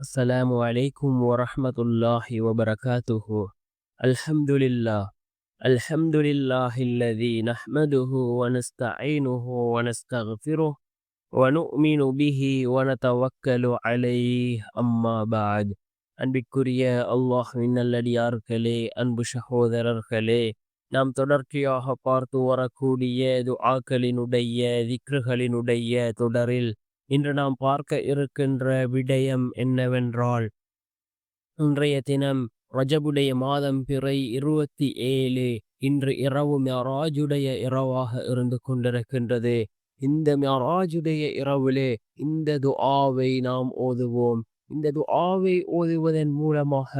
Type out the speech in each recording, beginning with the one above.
السلام عليكم ورحمة الله وبركاته الحمد لله الحمد لله الذي نحمده ونستعينه ونستغفره ونؤمن به ونتوكل عليه أما بعد அன்பிற்குரிய அல்லாஹ்வின் நல்லடியார்களே அன்பு சகோதரர்களே நாம் தொடர்ச்சியாக பார்த்து வரக்கூடிய துஆக்களினுடைய திக்ருகளினுடைய தொடரில் இன்று நாம் பார்க்க இருக்கின்ற விடயம் என்னவென்றால் இன்றைய தினம் ரஜபுடைய மாதம் பிறை இருபத்தி ஏழு இன்று இரவு மியராஜுடைய இரவாக இருந்து கொண்டிருக்கின்றது. இந்த மியராஜுடைய இரவிலே இந்த துஆவை நாம் ஓதுவோம். இந்த துஆவை ஓதுவதன் மூலமாக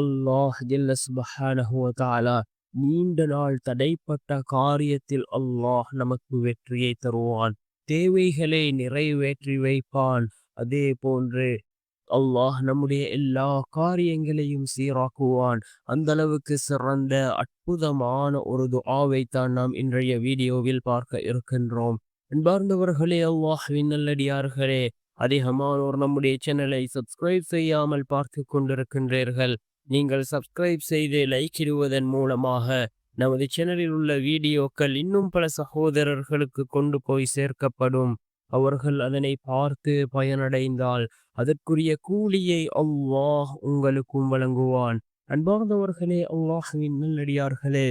அல்லாஹ் ஜல்ல நீண்ட நாள் தடைப்பட்ட காரியத்தில் அல்லாஹ் நமக்கு வெற்றியை தருவான். தேவைகளை நிறைவேற்றி வைப்பான். அதே போன்று அல்லாஹ் நம்முடைய எல்லா காரியங்களையும் சீராக்குவான். அந்த அளவுக்கு சிறந்த அற்புதமான ஒரு துஆவை தான் நாம் இன்றைய வீடியோவில் பார்க்க இருக்கின்றோம். அன்பார்ந்தவர்களே அல்லாஹ்வின் நல்லடியார்களே அதிகமானோர் நம்முடைய சேனலை சப்ஸ்கிரைப் செய்யாமல் பார்த்து கொண்டிருக்கின்றீர்கள். நீங்கள் சப்ஸ்கிரைப் செய்து லைக் இடுவதன் மூலமாக நமது சேனலில் உள்ள வீடியோக்கள் இன்னும் பல சகோதரர்களுக்கு கொண்டு போய் சேர்க்கப்படும். அவர்கள் அதனை பார்த்து பயனடைந்தால் அதற்குரிய கூலியை அல்லாஹ் உங்களுக்கும் வழங்குவான். அன்பார்ந்தவர்களே அல்லாஹுவின் நல்லடியார்களே.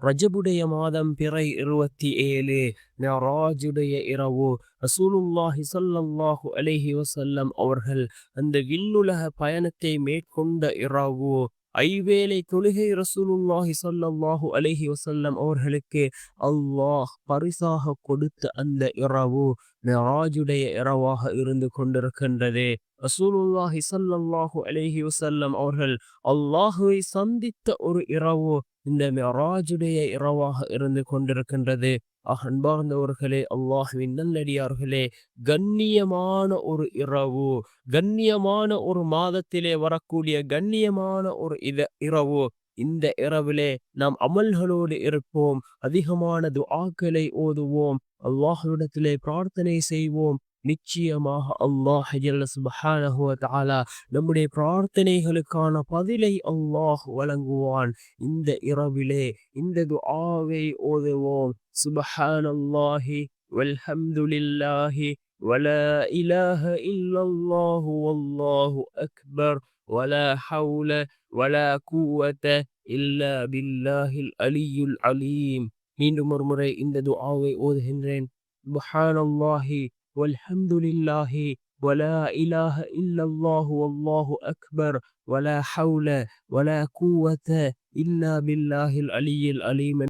ரஜபுடைய மாதம் பிறை இருபத்தி ஏழு நராஜுடைய இரவு. ரசூலுல்லாஹி சல்லல்லாஹு அலஹி வசல்லம் அவர்கள் அந்த விண்ணுலக பயணத்தை மேற்கொண்ட இரவு. ஐவேளை தொழுகை ரசூலுல்லாஹி சல்லாஹு அலஹி வசல்லம் அவர்களுக்கு அல்லாஹ் பரிசாக கொடுத்த அந்த இரவு மெராஜுடைய இரவாக இருந்து கொண்டிருக்கின்றது. ரசூலுல்லாஹி சல்லாஹு அலஹி வசல்லம் அவர்கள் அல்லாஹுவை சந்தித்த ஒரு இரவு இந்த மிராஜுடைய இரவாக இருந்து கொண்டிருக்கின்றது. அன்பார்ந்தவர்களே அல்லாஹுவின் நல்லடியார்களே கண்ணியமான ஒரு இரவு கண்ணியமான ஒரு மாதத்திலே வரக்கூடிய கண்ணியமான ஒரு இத இரவு. இந்த இரவிலே நாம் அமல்களோடு இருப்போம் அதிகமான துஆக்களை ஓதுவோம் அல்லாஹுவிடத்திலே பிரார்த்தனை செய்வோம் நிச்சயமாக அல்லாஹ் சுபஹானஹு தஆலா நம்முடைய பிரார்த்தனைகளுக்கான பதிலை அல்லாஹ் வழங்குவான் இந்த இரவிலே இந்த துஆவை ஓதுவோம் சுபஹானல்லாஹி வல்ஹம்துலில்லாஹி ولا إله إلا الله والله أكبر ولا حول ولا قوة إلا بالله العلي العليم மீண்டும் ஒரு முறை இந்த துஆவை ஓதுகின்றேன் சுபஹானல்லாஹி والحمد لله ولا إله إلا الله والله أكبر ولا حول ولا قوة إلا بالله العلي العليم.